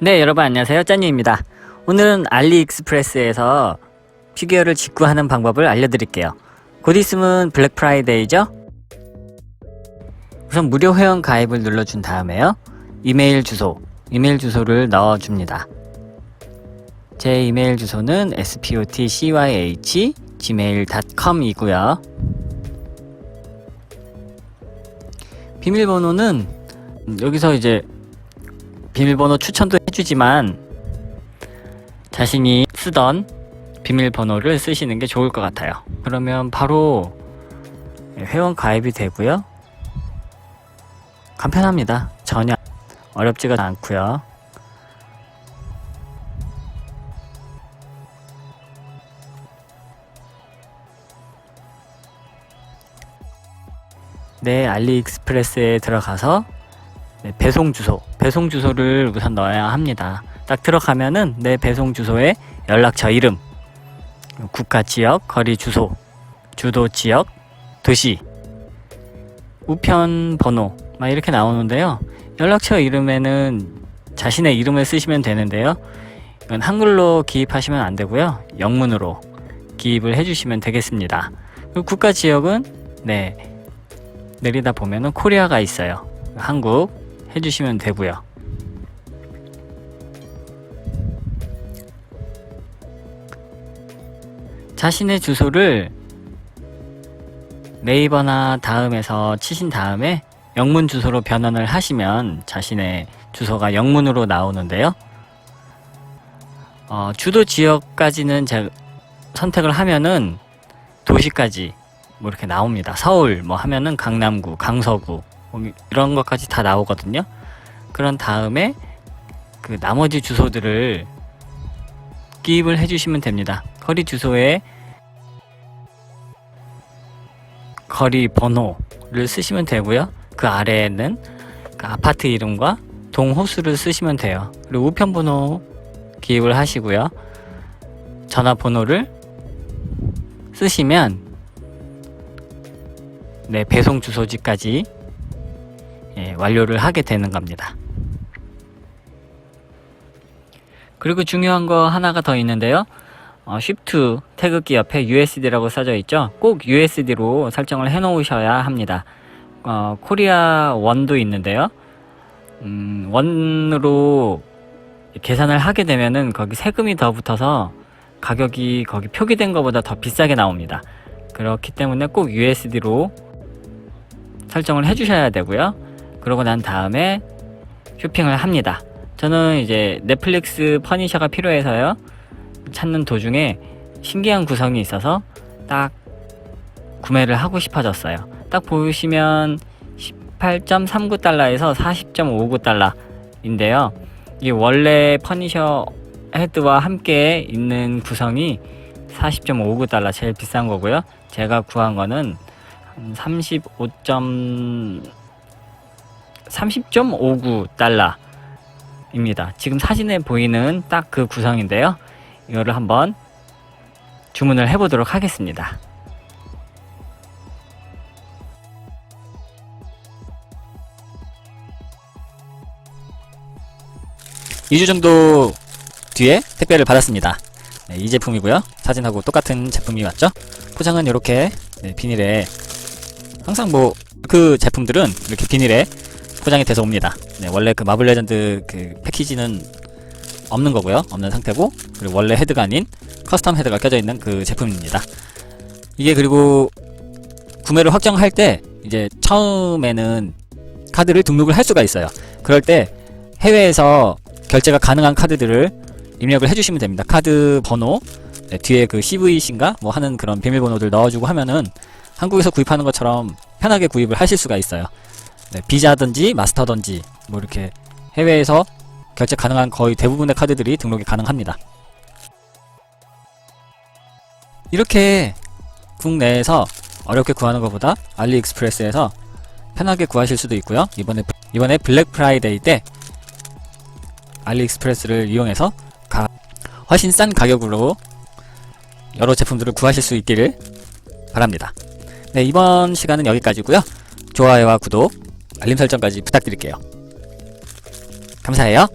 네, 여러분 안녕하세요. 짠유입니다. 오늘은 알리익스프레스에서 피규어를 직구하는 방법을 알려드릴게요. 곧 있으면 블랙 프라이데이죠? 우선 무료 회원 가입을 눌러준 다음에요. 이메일 주소, 이메일 주소를 넣어줍니다. 제 이메일 주소는 spotcyh gmail.com이고요. 비밀번호는 여기서 이제 비밀번호 추천도 해주지만 자신이 쓰던 비밀번호를 쓰시는 게 좋을 것 같아요. 그러면 바로 회원 가입이 되고요. 간편합니다. 전혀 어렵지가 않고요. 네, 알리익스프레스에 들어가서 네, 배송 주소, 배송 주소를 우선 넣어야 합니다. 딱 들어가면은 내 배송 주소에 연락처 이름, 국가 지역, 거리 주소, 주도 지역, 도시, 우편 번호 막 이렇게 나오는데요. 연락처 이름에는 자신의 이름을 쓰시면 되는데요. 이건 한글로 기입하시면 안 되고요. 영문으로 기입을 해주시면 되겠습니다. 국가 지역은 네 내리다 보면은 코리아가 있어요. 한국 해주시면 되고요. 자신의 주소를 네이버나 다음에서 치신 다음에 영문 주소로 변환을 하시면 자신의 주소가 영문으로 나오는데요. 어, 주도 지역까지는 제 선택을 하면은 도시까지 뭐 이렇게 나옵니다. 서울 뭐 하면은 강남구, 강서구 뭐 이런 것까지 다 나오거든요. 그런 다음에 그 나머지 주소들을 기입을 해주시면 됩니다. 거리 주소에 거리 번호를 쓰시면 되고요. 그 아래에는 그 아파트 이름과 동호수를 쓰시면 돼요. 그리고 우편 번호 기입을 하시고요. 전화번호를 쓰시면 네, 배송 주소지까지 예, 완료를 하게 되는 겁니다. 그리고 중요한 거 하나가 더 있는데요. 어, Shift 태극기 옆에 USD라고 써져 있죠. 꼭 USD로 설정을 해 놓으셔야 합니다. 어, 코리아 원도 있는데요. 음, 원으로 계산을 하게 되면은 거기 세금이 더 붙어서 가격이 거기 표기된 것보다 더 비싸게 나옵니다. 그렇기 때문에 꼭 USD로 설정을 해주셔야 되고요. 그러고 난 다음에 쇼핑을 합니다. 저는 이제 넷플릭스 퍼니셔가 필요해서요. 찾는 도중에 신기한 구성이 있어서 딱 구매를 하고 싶어졌어요. 딱 보시면 18.39달러에서 40.59달러인데요. 이 원래 퍼니셔 헤드와 함께 있는 구성이 40.59달러 제일 비싼 거고요. 제가 구한 거는 35. 30.59달러입니다. 지금 사진에 보이는 딱 그 구성인데요. 이거를 한번 주문을 해보도록 하겠습니다. 2주 정도 뒤에 택배를 받았습니다. 네, 이 제품이고요. 사진하고 똑같은 제품이 왔죠. 포장은 이렇게 네, 비닐에 항상 뭐 그 제품들은 이렇게 비닐에 포장이 돼서 옵니다. 네, 원래 그 마블 레전드 그 패키지는 없는 거고요. 없는 상태고 그리고 원래 헤드가 아닌 커스텀 헤드가 껴져 있는 그 제품입니다. 이게 그리고 구매를 확정할 때 이제 처음에는 카드를 등록을 할 수가 있어요. 그럴 때 해외에서 결제가 가능한 카드들을 입력을 해주시면 됩니다. 카드 번호 네, 뒤에 그 CVC인가 뭐 하는 그런 비밀번호들 넣어주고 하면은 한국에서 구입하는 것처럼 편하게 구입을 하실 수가 있어요. 네, 비자든지 마스터든지 뭐 이렇게 해외에서 결제 가능한 거의 대부분의 카드들이 등록이 가능합니다. 이렇게 국내에서 어렵게 구하는 것보다 알리익스프레스에서 편하게 구하실 수도 있고요. 이번에 이번에 블랙 프라이데이 때 알리익스프레스를 이용해서 가, 훨씬 싼 가격으로 여러 제품들을 구하실 수 있기를 바랍니다. 네, 이번 시간은 여기까지고요. 좋아요와 구독, 알림 설정까지 부탁드릴게요. 감사해요.